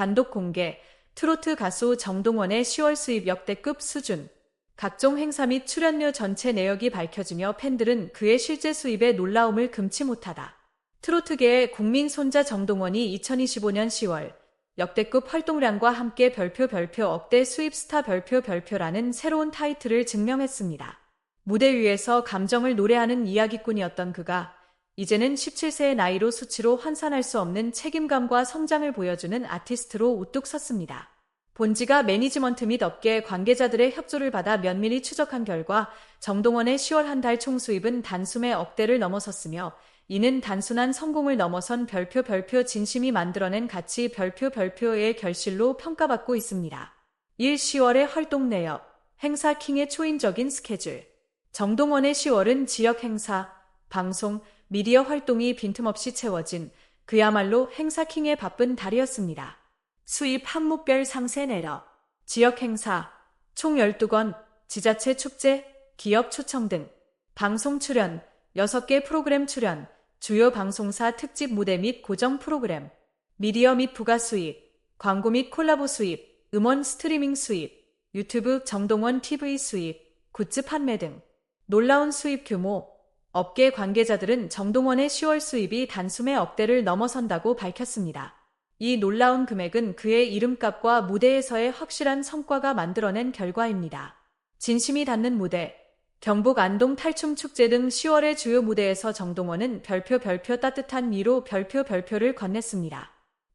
단독 공개, 트로트 가수 정동원의 10월 수입 역대급 수준, 각종 행사 및 출연료 전체 내역이 밝혀지며 팬들은 그의 실제 수입에 놀라움을 금치 못하다. 트로트계의 국민 손자 정동원이 2025년 10월 역대급 활동량과 함께 별표 별표 억대 수입 스타 별표 별표라는 새로운 타이틀을 증명했습니다. 무대 위에서 감정을 노래하는 이야기꾼이었던 그가 이제는 17세의 나이로 수치로 환산할 수 없는 책임감과 성장을 보여주는 아티스트로 우뚝 섰습니다. 본지가 매니지먼트 및 업계 관계자들의 협조를 받아 면밀히 추적한 결과 정동원의 10월 한 달 총수입은 단숨에 억대를 넘어섰으며 이는 단순한 성공을 넘어선 별표 별표 진심이 만들어낸 가치 별표 별표의 결실로 평가받고 있습니다. 1. 10월의 활동 내역, 행사 킹의 초인적인 스케줄. 정동원의 10월은 지역 행사, 방송, 미디어 활동이 빈틈없이 채워진 그야말로 행사 킹의 바쁜 달이었습니다. 수입 한무별 상세 내역, 지역 행사, 총 12건, 지자체 축제, 기업 초청 등, 방송 출연, 6개 프로그램 출연, 주요 방송사 특집 무대 및 고정 프로그램, 미디어 및 부가 수입, 광고 및 콜라보 수입, 음원 스트리밍 수입, 유튜브 정동원 TV 수입, 굿즈 판매 등 놀라운 수입 규모, 업계 관계자들은 정동원의 10월 수입이 단숨에 억대를 넘어선다고 밝혔습니다. 이 놀라운 금액은 그의 이름값과 무대에서의 확실한 성과가 만들어낸 결과입니다. 진심이 닿는 무대, 경북 안동 탈춤 축제 등 10월의 주요 무대에서 정동원은 별표 별표 따뜻한 미로 별표 별표를 건넸습니다.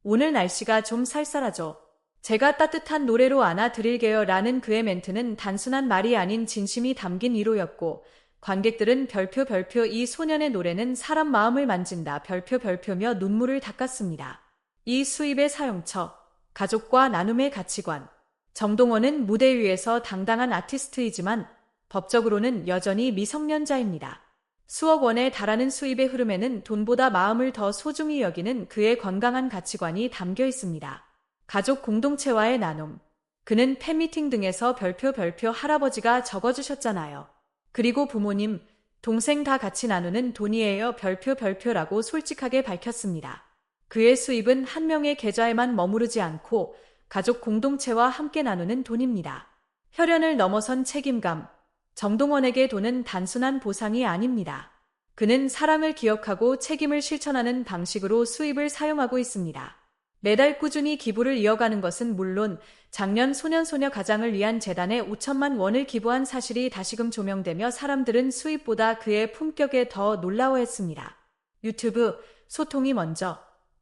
오늘 날씨가 좀 쌀쌀하죠. 제가 따뜻한 노래로 안아드릴게요 라는 그의 멘트는 단순한 말이 아닌 진심이 담긴 위로였고 관객들은 별표 별표 이 소년의 노래는 사람 마음을 만진다 별표 별표며 눈물을 닦았습니다. 이 수입의 사용처, 가족과 나눔의 가치관. 정동원은 무대 위에서 당당한 아티스트이지만 법적으로는 여전히 미성년자입니다. 수억 원에 달하는 수입의 흐름에는 돈보다 마음을 더 소중히 여기는 그의 건강한 가치관이 담겨 있습니다. 가족 공동체와의 나눔. 그는 팬미팅 등에서 별표 별표 할아버지가 적어주셨잖아요. 그리고 부모님, 동생 다 같이 나누는 돈이에요 별표 별표라고 솔직하게 밝혔습니다. 그의 수입은 한 명의 계좌에만 머무르지 않고 가족 공동체와 함께 나누는 돈입니다. 혈연을 넘어선 책임감, 정동원에게 돈은 단순한 보상이 아닙니다. 그는 사랑을 기억하고 책임을 실천하는 방식으로 수입을 사용하고 있습니다. 매달 꾸준히 기부를 이어가는 것은 물론 작년 소년소녀 가장을 위한 재단에 5천만 원을 기부한 사실이 다시금 조명되며 사람들은 수입보다 그의 품격에 더 놀라워했습니다. 유튜브 소통이 먼저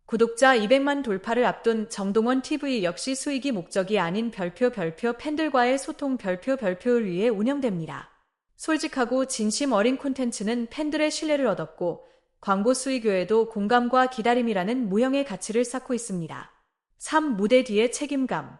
구독자 200만 돌파를 앞둔 정동원 TV 역시 수익이 목적이 아닌 별표 별표 팬들과의 소통 별표 별표를 위해 운영됩니다. 솔직하고 진심 어린 콘텐츠는 팬들의 신뢰를 얻었고 광고 외에도 공감과 기다림이라는 무형의 가치를 쌓고 있습니다. 3. 무대 뒤의 책임감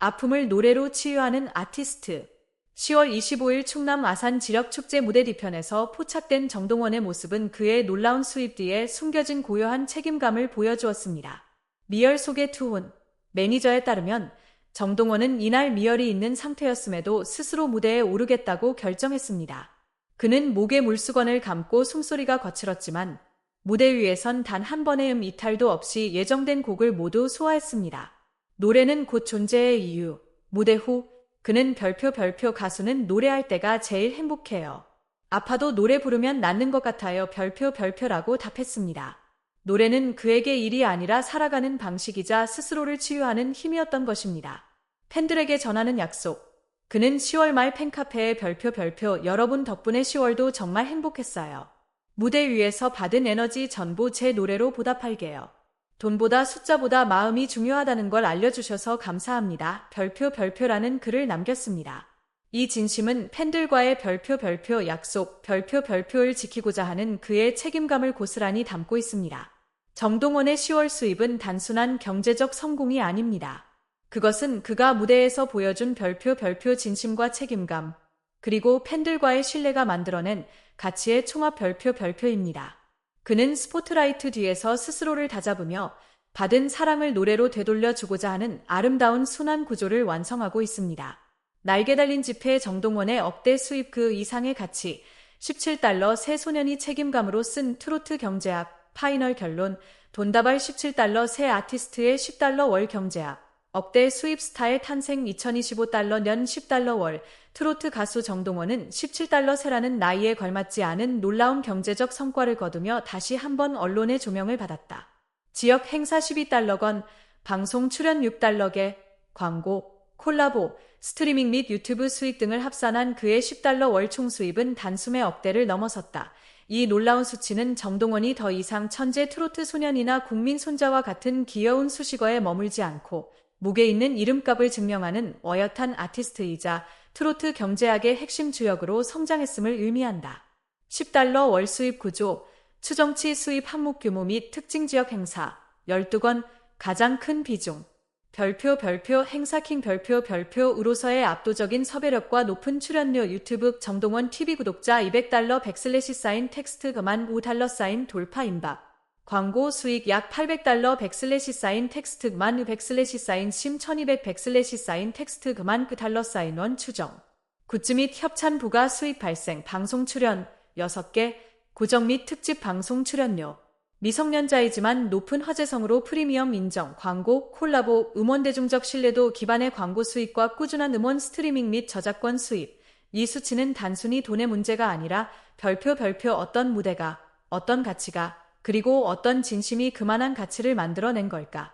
아픔을 노래로 치유하는 아티스트 10월 25일 충남 아산 지력축제 무대 뒤편에서 포착된 정동원의 모습은 그의 놀라운 수입 뒤에 숨겨진 고요한 책임감을 보여주었습니다. 미열 속의 투혼, 매니저에 따르면 정동원은 이날 미열이 있는 상태였음에도 스스로 무대에 오르겠다고 결정했습니다. 그는 목에 물수건을 감고 숨소리가 거칠었지만 무대 위에선 단 한 번의 음 이탈도 없이 예정된 곡을 모두 소화했습니다. 노래는 곧 존재의 이유, 무대 후 그는 별표 별표 가수는 노래할 때가 제일 행복해요. 아파도 노래 부르면 낫는 것 같아요. 별표 별표라고 답했습니다. 노래는 그에게 일이 아니라 살아가는 방식이자 스스로를 치유하는 힘이었던 것입니다. 팬들에게 전하는 약속. 그는 10월 말 팬카페에 별표 별표 여러분 덕분에 10월도 정말 행복했어요. 무대 위에서 받은 에너지 전부 제 노래로 보답할게요. 돈보다 숫자보다 마음이 중요하다는 걸 알려주셔서 감사합니다. 별표 별표라는 글을 남겼습니다. 이 진심은 팬들과의 별표 별표 약속, 별표 별표를 지키고자 하는 그의 책임감을 고스란히 담고 있습니다. 정동원의 10월 수입은 단순한 경제적 성공이 아닙니다. 그것은 그가 무대에서 보여준 별표 별표 진심과 책임감, 그리고 팬들과의 신뢰가 만들어낸 가치의 총합 별표 별표입니다. 그는 스포트라이트 뒤에서 스스로를 다잡으며 받은 사랑을 노래로 되돌려 주고자 하는 아름다운 순환 구조를 완성하고 있습니다. 날개 달린 집회 정동원의 억대 수입 그 이상의 가치 17달러 새 소년이 책임감으로 쓴 트로트 경제학 파이널 결론. 돈다발 17달러 새 아티스트의 10달러 월 경제학. 억대 수입 스타의 탄생 2025달러 년 10달러 월. 트로트 가수 정동원은 17달러 세라는 나이에 걸맞지 않은 놀라운 경제적 성과를 거두며 다시 한번 언론의 조명을 받았다. 지역 행사 12달러건, 방송 출연 6달러개, 광고, 콜라보, 스트리밍 및 유튜브 수익 등을 합산한 그의 10달러 월 총 수입은 단숨에 억대를 넘어섰다. 이 놀라운 수치는 정동원이 더 이상 천재 트로트 소년이나 국민 손자와 같은 귀여운 수식어에 머물지 않고 무게 있는 이름값을 증명하는 어엿한 아티스트이자 트로트 경제학의 핵심 주역으로 성장했음을 의미한다. 10달러 월 수입 구조, 추정치 수입 항목 규모 및 특징 지역 행사, 12건 가장 큰 비중, 별표 별표 행사킹 별표 별표으로서의 압도적인 섭외력과 높은 출연료 유튜브 정동원 TV 구독자 200달러 백슬래시 사인 텍스트 그만 5달러 사인 돌파 임박 광고 수익 약 800달러 백슬래시 사인 텍스트 그만 백슬래시 사인 심 1200 백슬래시 사인 텍스트 그만 그 달러 사인 원 추정 굿즈 및 협찬 부가 수익 발생 방송 출연 6개 고정 및 특집 방송 출연료 미성년자이지만 높은 화제성으로 프리미엄 인정, 광고, 콜라보, 음원 대중적 신뢰도 기반의 광고 수익과 꾸준한 음원 스트리밍 및 저작권 수입. 이 수치는 단순히 돈의 문제가 아니라 별표 별표 어떤 무대가, 어떤 가치가, 그리고 어떤 진심이 그만한 가치를 만들어낸 걸까.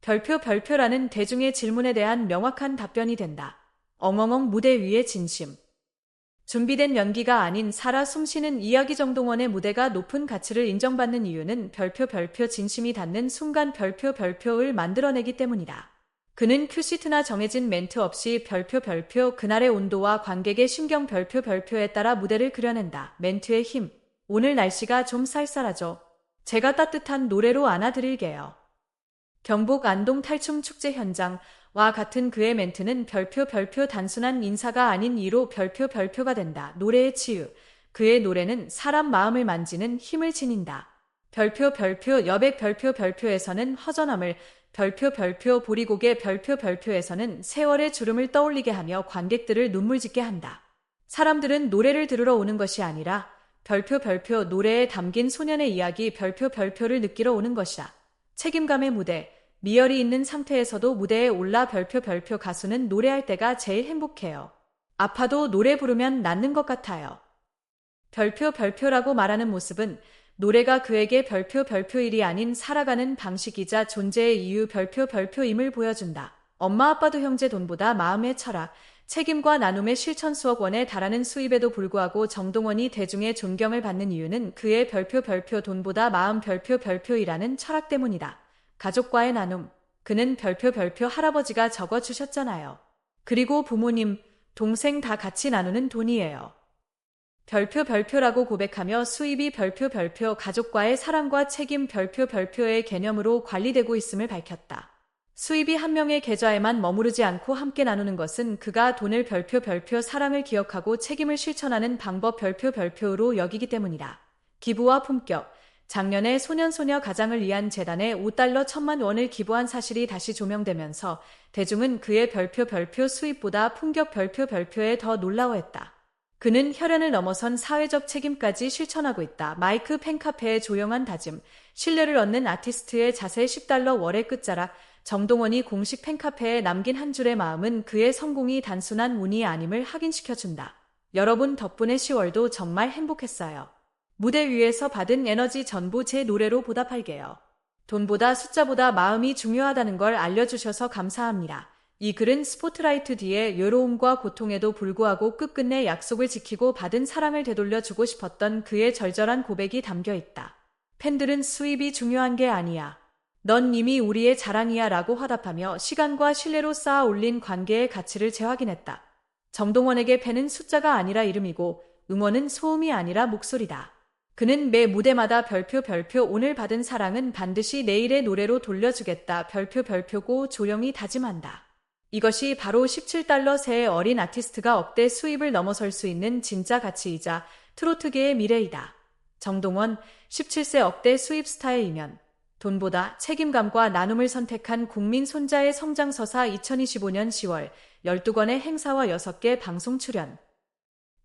별표 별표라는 대중의 질문에 대한 명확한 답변이 된다. 엉엉엉 무대 위의 진심. 준비된 연기가 아닌 살아 숨쉬는 이야기 정동원의 무대가 높은 가치를 인정받는 이유는 별표 별표 진심이 닿는 순간 별표 별표를 만들어내기 때문이다. 그는 큐시트나 정해진 멘트 없이 별표 별표 그날의 온도와 관객의 심경 별표 별표에 따라 무대를 그려낸다. 멘트의 힘. 오늘 날씨가 좀 쌀쌀하죠. 제가 따뜻한 노래로 안아드릴게요. 경북 안동 탈춤 축제 현장 와 같은 그의 멘트는 별표 별표 단순한 인사가 아닌 이로 별표 별표가 된다. 노래의 치유. 그의 노래는 사람 마음을 만지는 힘을 지닌다. 별표 별표 여백 별표 별표에서는 허전함을 별표 별표 보리고개 별표 별표에서는 세월의 주름을 떠올리게 하며 관객들을 눈물 짓게 한다. 사람들은 노래를 들으러 오는 것이 아니라 별표 별표 노래에 담긴 소년의 이야기 별표 별표를 느끼러 오는 것이다. 책임감의 무대 미열이 있는 상태에서도 무대에 올라 별표 별표 가수는 노래할 때가 제일 행복해요. 아파도 노래 부르면 낫는 것 같아요. 별표 별표라고 말하는 모습은 노래가 그에게 별표 별표 일이 아닌 살아가는 방식이자 존재의 이유 별표 별표임을 보여준다. 엄마 아빠도 형제 돈보다 마음의 철학, 책임과 나눔의 실천 수억 원에 달하는 수입에도 불구하고 정동원이 대중의 존경을 받는 이유는 그의 별표 별표 돈보다 마음 별표 별표이라는 철학 때문이다. 가족과의 나눔. 그는 별표 별표 할아버지가 적어 주셨잖아요. 그리고 부모님, 동생 다 같이 나누는 돈이에요. 별표 별표라고 고백하며 수입이 별표 별표 가족과의 사랑과 책임 별표 별표의 개념으로 관리되고 있음을 밝혔다. 수입이 한 명의 계좌에만 머무르지 않고 함께 나누는 것은 그가 돈을 별표 별표 사랑을 기억하고 책임을 실천하는 방법 별표 별표로 여기기 때문이다. 기부와 품격, 작년에 소년소녀 가장을 위한 재단에 5달러 천만 원을 기부한 사실이 다시 조명되면서 대중은 그의 별표 별표 수입보다 풍격 별표 별표에 더 놀라워했다. 그는 혈연을 넘어선 사회적 책임까지 실천하고 있다. 마이크 팬카페의 조용한 다짐, 신뢰를 얻는 아티스트의 자세 10달러 월의 끝자락, 정동원이 공식 팬카페에 남긴 한 줄의 마음은 그의 성공이 단순한 운이 아님을 확인시켜준다. 여러분 덕분에 10월도 정말 행복했어요. 무대 위에서 받은 에너지 전부 제 노래로 보답할게요. 돈보다 숫자보다 마음이 중요하다는 걸 알려주셔서 감사합니다. 이 글은 스포트라이트 뒤에 외로움과 고통에도 불구하고 끝끝내 약속을 지키고 받은 사랑을 되돌려 주고 싶었던 그의 절절한 고백이 담겨 있다. 팬들은 수입이 중요한 게 아니야. 넌 이미 우리의 자랑이야 라고 화답하며 시간과 신뢰로 쌓아 올린 관계의 가치를 재확인했다. 정동원에게 팬은 숫자가 아니라 이름이고 응원은 소음이 아니라 목소리다. 그는 매 무대마다 별표 별표 오늘 받은 사랑은 반드시 내일의 노래로 돌려주겠다 별표 별표고 조용히 다짐한다. 이것이 바로 17달러 세의 어린 아티스트가 억대 수입을 넘어설 수 있는 진짜 가치이자 트로트계의 미래이다. 정동원 17세 억대 수입 스타의 이면 돈보다 책임감과 나눔을 선택한 국민 손자의 성장서사 2025년 10월 12건의 행사와 6개 방송 출연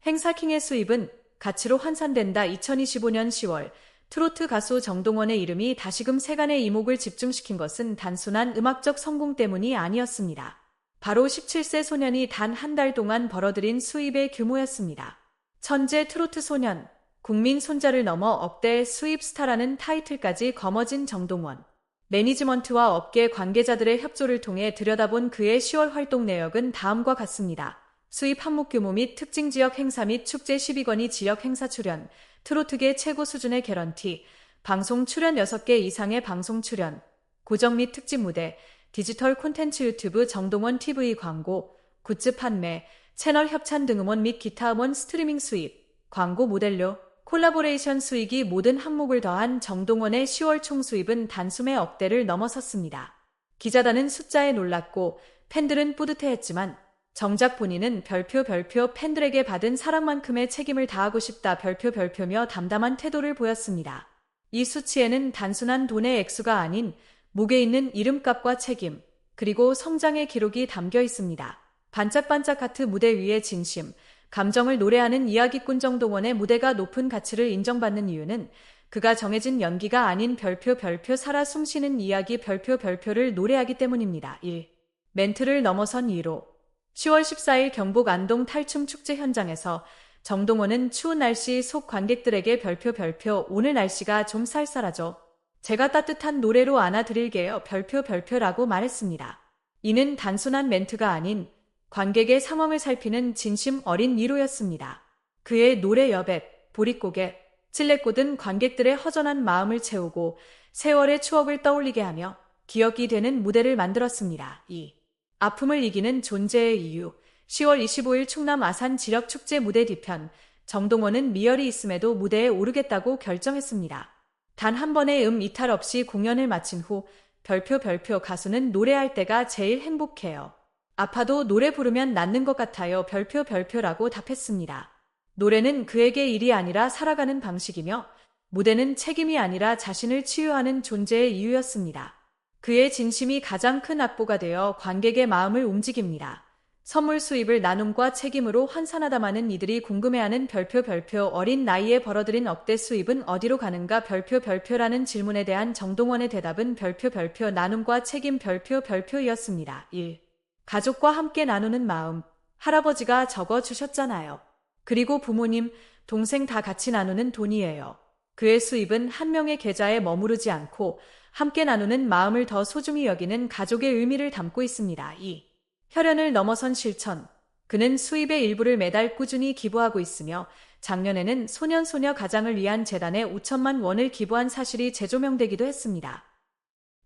행사킹의 수입은 가치로 환산된다 2025년 10월 트로트 가수 정동원의 이름이 다시금 세간의 이목을 집중시킨 것은 단순한 음악적 성공 때문이 아니었습니다. 바로 17세 소년이 단 한 달 동안 벌어들인 수입의 규모였습니다. 천재 트로트 소년, 국민 손자를 넘어 업대 수입 스타라는 타이틀까지 거머쥔 정동원. 매니지먼트와 업계 관계자들의 협조를 통해 들여다본 그의 10월 활동 내역은 다음과 같습니다. 수입 항목 규모 및 특징 지역 행사 및 축제 12건이 지역 행사 출연, 트로트계 최고 수준의 개런티, 방송 출연 6개 이상의 방송 출연, 고정 및 특집 무대, 디지털 콘텐츠 유튜브 정동원 TV 광고, 굿즈 판매, 채널 협찬 등 음원 및 기타 음원 스트리밍 수입, 광고 모델료, 콜라보레이션 수익이 모든 항목을 더한 정동원의 10월 총 수입은 단숨에 억대를 넘어섰습니다. 기자단은 숫자에 놀랐고 팬들은 뿌듯해했지만 정작 본인은 별표 별표 팬들에게 받은 사랑만큼의 책임을 다하고 싶다 별표 별표며 담담한 태도를 보였습니다. 이 수치에는 단순한 돈의 액수가 아닌 목에 있는 이름값과 책임, 그리고 성장의 기록이 담겨 있습니다. 반짝반짝 하트 무대 위의 진심, 감정을 노래하는 이야기꾼 정동원의 무대가 높은 가치를 인정받는 이유는 그가 정해진 연기가 아닌 별표 별표 살아 숨쉬는 이야기 별표 별표를 노래하기 때문입니다. 1. 멘트를 넘어선 2로 10월 14일 경북 안동 탈춤 축제 현장에서 정동원은 추운 날씨 속 관객들에게 별표 별표 오늘 날씨가 좀 쌀쌀하죠. 제가 따뜻한 노래로 안아드릴게요. 별표 별표라고 말했습니다. 이는 단순한 멘트가 아닌 관객의 상황을 살피는 진심 어린 위로였습니다. 그의 노래 여백, 보릿고개, 찔레꽃은 관객들의 허전한 마음을 채우고 세월의 추억을 떠올리게 하며 기억이 되는 무대를 만들었습니다. 2. 아픔을 이기는 존재의 이유 10월 25일 충남 아산 지력축제 무대 뒤편 정동원은 미열이 있음에도 무대에 오르겠다고 결정했습니다. 단 한 번의 음 이탈 없이 공연을 마친 후 별표 별표 가수는 노래할 때가 제일 행복해요. 아파도 노래 부르면 낫는 것 같아요. 별표 별표라고 답했습니다. 노래는 그에게 일이 아니라 살아가는 방식이며 무대는 책임이 아니라 자신을 치유하는 존재의 이유였습니다. 그의 진심이 가장 큰 악보가 되어 관객의 마음을 움직입니다. 선물 수입을 나눔과 책임으로 환산하다마는 이들이 궁금해하는 별표 별표 어린 나이에 벌어들인 억대 수입은 어디로 가는가 별표 별표라는 질문에 대한 정동원의 대답은 별표 별표 나눔과 책임 별표 별표이었습니다. 1. 가족과 함께 나누는 마음. 할아버지가 적어 주셨잖아요. 그리고 부모님, 동생 다 같이 나누는 돈이에요. 그의 수입은 한 명의 계좌에 머무르지 않고 함께 나누는 마음을 더 소중히 여기는 가족의 의미를 담고 있습니다. 2. 혈연을 넘어선 실천. 그는 수입의 일부를 매달 꾸준히 기부하고 있으며 작년에는 소년소녀 가장을 위한 재단에 5천만 원을 기부한 사실이 재조명되기도 했습니다.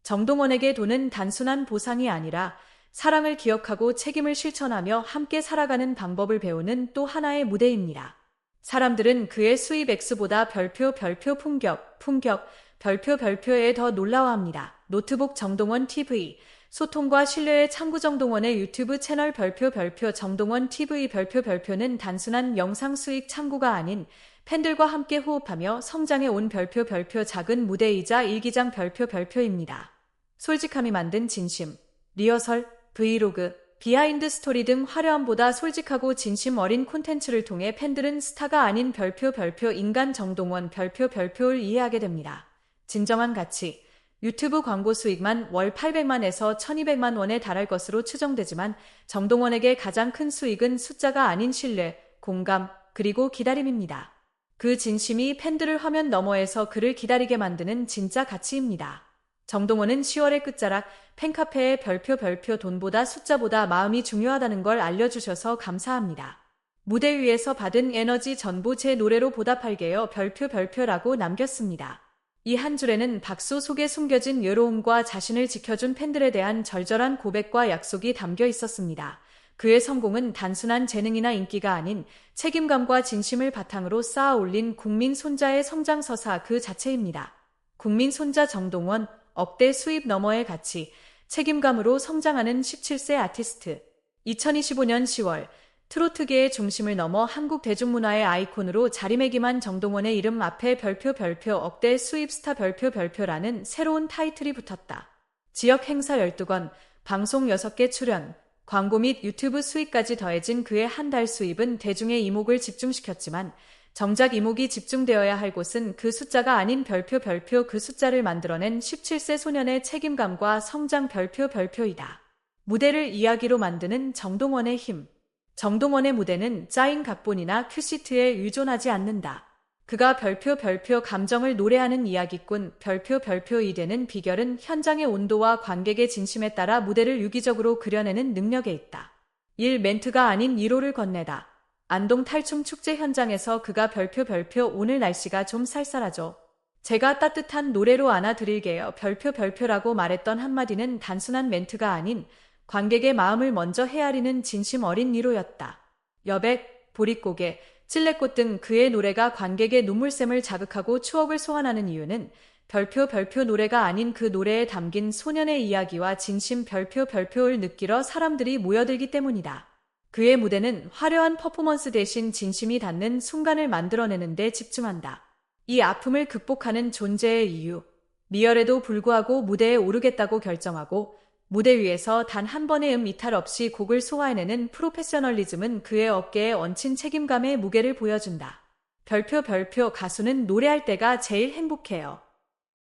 정동원에게 돈은 단순한 보상이 아니라 사랑을 기억하고 책임을 실천하며 함께 살아가는 방법을 배우는 또 하나의 무대입니다. 사람들은 그의 수입 액수보다 별표 별표 품격, 품격, 별표 별표에 더 놀라워합니다. 노트북 정동원 TV 소통과 신뢰의 창구 정동원의 유튜브 채널 별표 별표 정동원 TV 별표 별표는 단순한 영상 수익 창구가 아닌 팬들과 함께 호흡하며 성장해 온 별표 별표 작은 무대이자 일기장 별표 별표입니다. 솔직함이 만든 진심, 리허설, 브이로그, 비하인드 스토리 등 화려함보다 솔직하고 진심 어린 콘텐츠를 통해 팬들은 스타가 아닌 별표 별표 인간 정동원 별표 별표를 이해하게 됩니다. 진정한 가치. 유튜브 광고 수익만 월 800만에서 1200만 원에 달할 것으로 추정되지만 정동원에게 가장 큰 수익은 숫자가 아닌 신뢰, 공감, 그리고 기다림입니다. 그 진심이 팬들을 화면 너머에서 그를 기다리게 만드는 진짜 가치입니다. 정동원은 10월의 끝자락 팬카페에 별표 별표 돈보다 숫자보다 마음이 중요하다는 걸 알려주셔서 감사합니다. 무대 위에서 받은 에너지 전부 제 노래로 보답할게요. 별표 별표라고 남겼습니다. 이 한 줄에는 박수 속에 숨겨진 외로움과 자신을 지켜준 팬들에 대한 절절한 고백과 약속이 담겨 있었습니다. 그의 성공은 단순한 재능이나 인기가 아닌 책임감과 진심을 바탕으로 쌓아 올린 국민 손자의 성장서사 그 자체입니다. 국민 손자 정동원 억대 수입 너머의 가치, 책임감으로 성장하는 17세 아티스트. 2025년 10월 트로트계의 중심을 넘어 한국 대중문화의 아이콘으로 자리매김한 정동원의 이름 앞에 별표 별표 억대 수입 스타 별표 별표라는 새로운 타이틀이 붙었다. 지역 행사 12건, 방송 6개 출연, 광고 및 유튜브 수익까지 더해진 그의 한 달 수입은 대중의 이목을 집중시켰지만 정작 이목이 집중되어야 할 곳은 그 숫자가 아닌 별표 별표 그 숫자를 만들어낸 17세 소년의 책임감과 성장 별표 별표이다. 무대를 이야기로 만드는 정동원의 힘. 정동원의 무대는 짜인 각본이나 큐시트에 의존하지 않는다. 그가 별표 별표 감정을 노래하는 이야기꾼 별표 별표이 되는 비결은 현장의 온도와 관객의 진심에 따라 무대를 유기적으로 그려내는 능력에 있다. 1. 멘트가 아닌 1호를 건네다. 안동 탈춤 축제 현장에서 그가 별표 별표 오늘 날씨가 좀 쌀쌀하죠. 제가 따뜻한 노래로 안아드릴게요. 별표 별표라고 말했던 한마디는 단순한 멘트가 아닌 관객의 마음을 먼저 헤아리는 진심 어린 위로였다. 여백, 보릿고개, 찔레꽃 등 그의 노래가 관객의 눈물샘을 자극하고 추억을 소환하는 이유는 별표 별표 노래가 아닌 그 노래에 담긴 소년의 이야기와 진심 별표 별표를 느끼러 사람들이 모여들기 때문이다. 그의 무대는 화려한 퍼포먼스 대신 진심이 닿는 순간을 만들어내는 데 집중한다. 이 아픔을 극복하는 존재의 이유. 미열에도 불구하고 무대에 오르겠다고 결정하고 무대 위에서 단 한 번의 음 이탈 없이 곡을 소화해내는 프로페셔널리즘은 그의 어깨에 얹힌 책임감의 무게를 보여준다. 별표 별표 가수는 노래할 때가 제일 행복해요.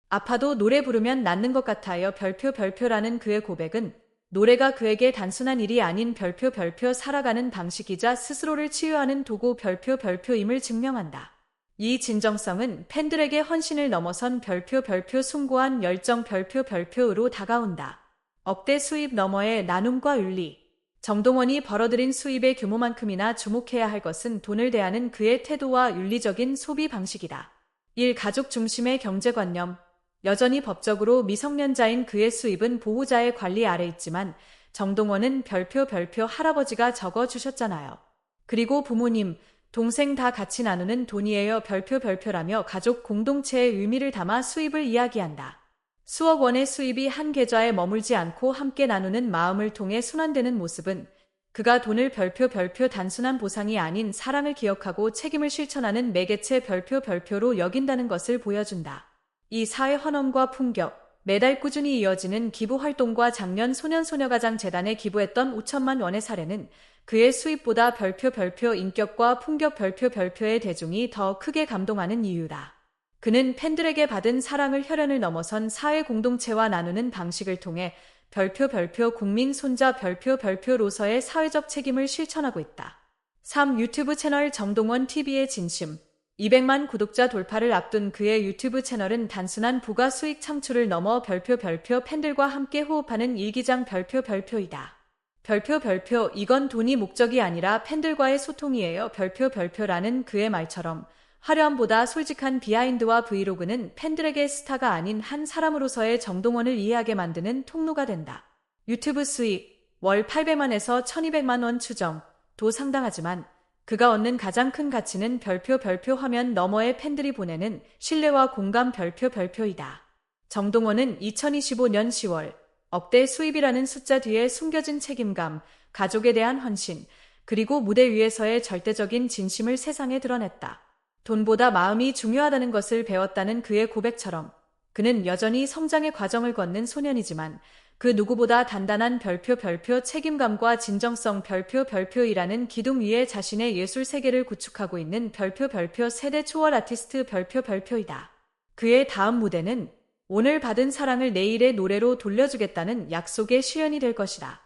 아파도 노래 부르면 낫는 것 같아요. 별표 별표라는 그의 고백은 노래가 그에게 단순한 일이 아닌 별표 별표 살아가는 방식이자 스스로를 치유하는 도구 별표 별표임을 증명한다. 이 진정성은 팬들에게 헌신을 넘어선 별표 별표 숭고한 열정 별표 별표로 다가온다. 억대 수입 너머의 나눔과 윤리. 정동원이 벌어들인 수입의 규모만큼이나 주목해야 할 것은 돈을 대하는 그의 태도와 윤리적인 소비 방식이다. 1. 가족 중심의 경제관념. 여전히 법적으로 미성년자인 그의 수입은 보호자의 관리 아래 있지만 정동원은 별표 별표 할아버지가 적어 주셨잖아요. 그리고 부모님, 동생 다 같이 나누는 돈이에요 별표 별표라며 가족 공동체의 의미를 담아 수입을 이야기한다. 수억 원의 수입이 한 계좌에 머물지 않고 함께 나누는 마음을 통해 순환되는 모습은 그가 돈을 별표 별표 단순한 보상이 아닌 사랑을 기억하고 책임을 실천하는 매개체 별표 별표로 여긴다는 것을 보여준다. 이 사회 헌엄과 풍격, 매달 꾸준히 이어지는 기부 활동과 작년 소년소녀가장 재단에 기부했던 5천만 원의 사례는 그의 수입보다 별표 별표 인격과 풍격 별표 별표의 대중이 더 크게 감동하는 이유다. 그는 팬들에게 받은 사랑을 혈연을 넘어선 사회 공동체와 나누는 방식을 통해 별표 별표 국민 손자 별표 별표로서의 사회적 책임을 실천하고 있다. 3. 유튜브 채널 정동원 TV의 진심 200만 구독자 돌파를 앞둔 그의 유튜브 채널은 단순한 부가 수익 창출을 넘어 별표 별표 팬들과 함께 호흡하는 일기장 별표 별표이다. 별표 별표 이건 돈이 목적이 아니라 팬들과의 소통이에요. 별표 별표라는 그의 말처럼 화려함보다 솔직한 비하인드와 브이로그는 팬들에게 스타가 아닌 한 사람으로서의 정동원을 이해하게 만드는 통로가 된다. 유튜브 수익 월 800만에서 1200만 원 추정 도 상당하지만 그가 얻는 가장 큰 가치는 별표 별표 화면 너머의 팬들이 보내는 신뢰와 공감 별표 별표이다. 정동원은 2025년 10월 억대 수입이라는 숫자 뒤에 숨겨진 책임감, 가족에 대한 헌신, 그리고 무대 위에서의 절대적인 진심을 세상에 드러냈다. 돈보다 마음이 중요하다는 것을 배웠다는 그의 고백처럼 그는 여전히 성장의 과정을 걷는 소년이지만 그 누구보다 단단한 별표 별표 책임감과 진정성 별표 별표이라는 기둥 위에 자신의 예술 세계를 구축하고 있는 별표 별표 세대 초월 아티스트 별표 별표이다. 그의 다음 무대는 오늘 받은 사랑을 내일의 노래로 돌려주겠다는 약속의 시연이 될 것이다.